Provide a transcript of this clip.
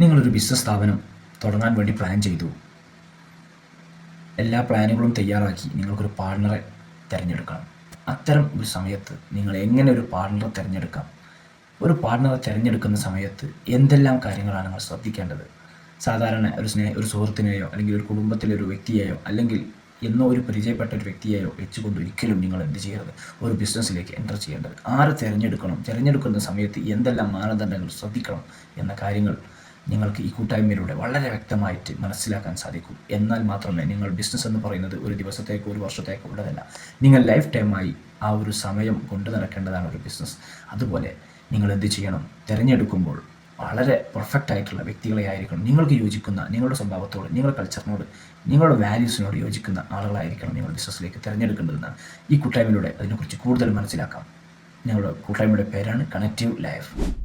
നിങ്ങളൊരു ബിസിനസ് സ്ഥാപനം തുടങ്ങാൻ വേണ്ടി പ്ലാൻ ചെയ്തു. എല്ലാ പ്ലാനുകളും തയ്യാറാക്കി നിങ്ങൾക്കൊരു പാർട്ണറെ തിരഞ്ഞെടുക്കണം. അത്തരം ഒരു സമയത്ത് നിങ്ങൾ എങ്ങനെ ഒരു പാർട്ണറെ തിരഞ്ഞെടുക്കാം? ഒരു പാർട്ണറെ തിരഞ്ഞെടുക്കുന്ന സമയത്ത് എന്തെല്ലാം കാര്യങ്ങളാണ് നിങ്ങൾ ശ്രദ്ധിക്കേണ്ടത്? സാധാരണ ഒരു സ്നേഹ ഒരു സുഹൃത്തിനെയോ അല്ലെങ്കിൽ ഒരു കുടുംബത്തിലെ ഒരു വ്യക്തിയെയോ അല്ലെങ്കിൽ എന്നോ ഒരു പരിചയപ്പെട്ട ഒരു വ്യക്തിയെയോ വെച്ചുകൊണ്ട് ഒരിക്കലും നിങ്ങൾ എന്ത് ചെയ്യരുത്? ഒരു ബിസിനസ്സിലേക്ക് എന്റർ ചെയ്യേണ്ടത്. ആരെ തിരഞ്ഞെടുക്കണം? തിരഞ്ഞെടുക്കുന്ന സമയത്ത് എന്തെല്ലാം മാനദണ്ഡങ്ങൾ ശ്രദ്ധിക്കണം എന്ന കാര്യങ്ങൾ നിങ്ങൾക്ക് ഈ കൂട്ടായ്മയിലൂടെ വളരെ വ്യക്തമായിട്ട് മനസ്സിലാക്കാൻ സാധിക്കും. എന്നാൽ മാത്രമേ നിങ്ങൾ ബിസിനസ് എന്ന് പറയുന്നത് ഒരു ദിവസത്തേക്കോ ഒരു വർഷത്തേക്കോ ഉള്ളതല്ല. നിങ്ങൾ ലൈഫ് ടൈമായി ആ ഒരു സമയം കൊണ്ടു നടക്കേണ്ടതാണ് ഒരു ബിസിനസ് അതുപോലെ നിങ്ങൾ എന്ത് ചെയ്യണം? തിരഞ്ഞെടുക്കുമ്പോൾ വളരെ പെർഫെക്റ്റ് ആയിട്ടുള്ള വ്യക്തികളെ ആയിരിക്കണം. നിങ്ങൾക്ക് യോജിക്കുന്ന നിങ്ങളുടെ സ്വഭാവത്തോട് നിങ്ങളുടെ കൾച്ചറിനോട് നിങ്ങളുടെ വാല്യൂസിനോട് യോജിക്കുന്ന ആളുകളായിരിക്കണം നിങ്ങൾ ബിസിനസ്സിലേക്ക് തിരഞ്ഞെടുക്കേണ്ടതെന്നാണ് ഈ കൂട്ടായ്മയിലൂടെ അതിനെക്കുറിച്ച് കൂടുതൽ മനസ്സിലാക്കാം. ഞങ്ങളുടെ കൂട്ടായ്മയുടെ പേരാണ് കണക്റ്റീവ് ലൈഫ്